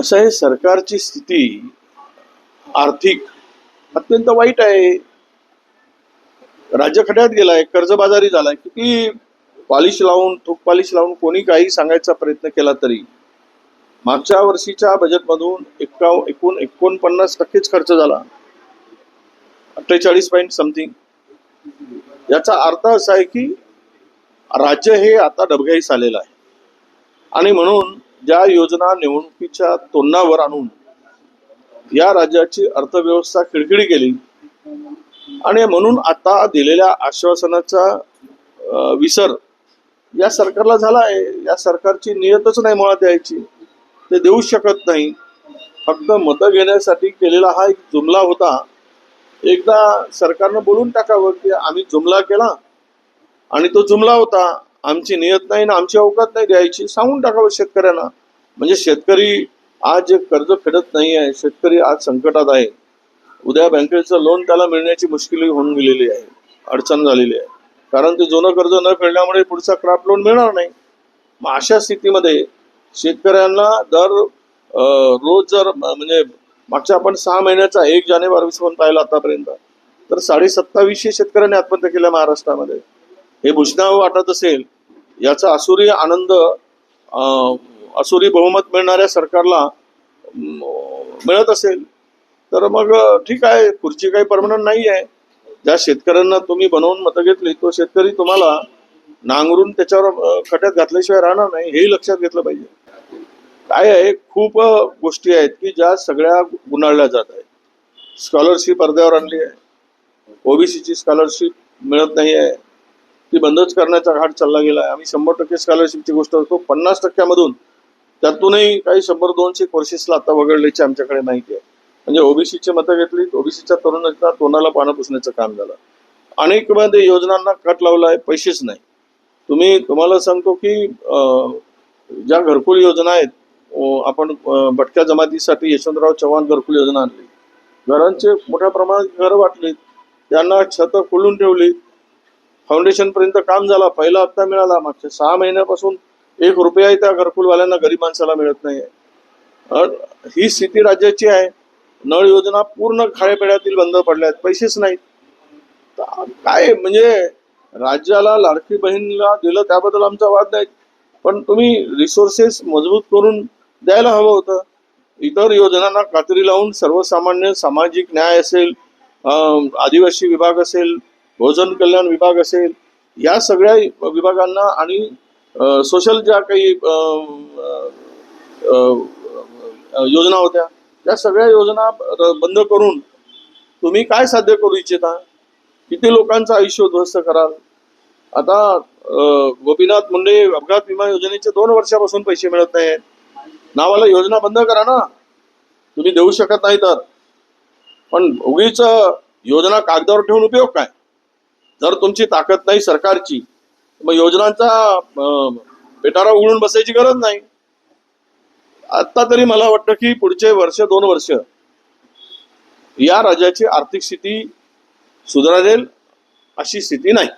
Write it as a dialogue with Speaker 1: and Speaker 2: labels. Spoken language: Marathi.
Speaker 1: असं आहे सरकारची स्थिती आर्थिक अत्यंत वाईट आहे. राज्य खड्यात गेलाय कर्जबाजारी झालाय किती पॉलिश लावून थूक पॉलिश लावून कोणी काही सांगायचा प्रयत्न केला तरी मागच्या वर्षीच्या बजेटमधून एका एकूण एकोणपन्नास टक्केच खर्च झाला. अठ्ठेचाळीस पॉईंट समथिंग याचा अर्थ असा आहे की राज्य हे आता डबघाईस आलेलं आहे. आणि म्हणून ज्या योजना निवडणुकीच्या तोंडावर आणून या राज्याची अर्थव्यवस्था खिळखिळी केली. आणि म्हणून आता दिलेल्या आश्वासनाचा विसर या सरकारला झाला आहे. या सरकारची नियतच नाही मुळात द्यायची. ते देऊ शकत नाही. फक्त मतं घेण्यासाठी केलेला हा एक जुमला होता. एकदा सरकारनं बोलून टाकावं की आम्ही जुमला केला आणि तो जुमला होता. आमची नियत नाही ना आमची अवकात नाही द्यायची सांगून टाकावं शेतकऱ्यांना. म्हणजे शेतकरी आज जे कर्ज फेडत नाही आहे शेतकरी आज संकटात आहे. उद्या बँकेचं लोन त्याला मिळण्याची मुश्किली होऊन गेलेली आहे अडचण झालेली आहे. कारण ते जुनं कर्ज न फेडल्यामुळे पुढचा क्राफ्ट लोन मिळणार नाही. मग अशा स्थितीमध्ये शेतकऱ्यांना दर रोज जर म्हणजे मागच्या आपण सहा महिन्याचा एक जानेवारी पण पाहिला आतापर्यंत तर साडे सत्तावीसशे शेतकऱ्यांनी आत्महत्या केल्या महाराष्ट्रामध्ये. हे भुजनाव वाटत असेल याचा असुरी आनंद असुरी बहुमत मिळणाऱ्या सरकारला मिळत असेल. तर मग ठीक आहे खुर्ची काही परमनंट नाही आहे ज्या शेतकऱ्यांना तुम्ही बनवून मतं घेतली तो शेतकरी तुम्हाला नांगरून त्याच्यावर खड्यात घातल्याशिवाय राहणार नाही हेही लक्षात घेतलं पाहिजे. काय आहे खूप गोष्टी आहेत की ज्या सगळ्या गुन्हाळल्या जात आहेत. स्कॉलरशिप अर्ध्यावर आणली आहे. ओबीसीची स्कॉलरशिप मिळत नाही आहे ती बंदच करण्याचा घाट चालला गेला आहे आम्ही शंभर टक्के स्कॉलरशिपची गोष्ट करतो. पन्नास टक्क्यामधून त्यातूनही काही शंभर दोनशे कोर्सेसला आता वगळल्याची आमच्याकडे माहिती आहे. म्हणजे ओबीसीची मतं घेतली. ओबीसीच्या तरुणांना तोंडाला पानं पुसण्याचं काम झालं. अनेकमध्ये योजनांना कट लावला आहे पैसेच नाही. तुम्ही तुम्हाला सांगतो की ज्या घरकुल योजना आहेत आपण भटक्या जमातीसाठी यशवंतराव चव्हाण घरकुल योजना आणली. घरांचे मोठ्या प्रमाणात घरं वाटली. त्यांना छत खोलून ठेवली. फाउंडेशन पर्यंत काम झाला. पहिला हप्ता मिळाला. मागच्या सहा महिन्यापासून एक रुपयाही त्या घरकुलवाल्यांना गरीब माणसाला मिळत नाही ही स्थिती राज्याची आहे. नळ योजना पूर्ण खाळेपेड्यातील बंद पडल्या आहेत पैसेच नाहीत. काय म्हणजे राज्याला लाडकी बहीणला दिलं त्याबद्दल आमचा वाद नाही. पण तुम्ही रिसोर्सेस मजबूत करून द्यायला हवं होतं. इतर योजनांना कात्री लावून सर्वसामान्य सामाजिक न्याय असेल आदिवासी विभाग असेल भोजन कल्याण विभाग असेल या सगळ्या विभागांना आणि सोशल ज्या काही योजना होत्या त्या सगळ्या योजना बंद करून तुम्ही काय साध्य करू इच्छिता? किती लोकांचं आयुष्य उद्ध्वस्त कराल? आता गोपीनाथ मुंडे अपघात विमा योजनेचे दोन वर्षापासून पैसे मिळत नाही नावाला योजना बंद करा ना. तुम्ही देऊ शकत नाही तर. पण उगीच योजना कागदावर ठेवून उपयोग काय? जर तुमची ताकद नाही सरकारची मग योजनांचा पेटारा उघडून बसायची गरज नाही. आता तरी मला वाटतं की पुढचे वर्ष दोन वर्ष या राज्याची आर्थिक स्थिती सुधारेल अशी स्थिती नाही.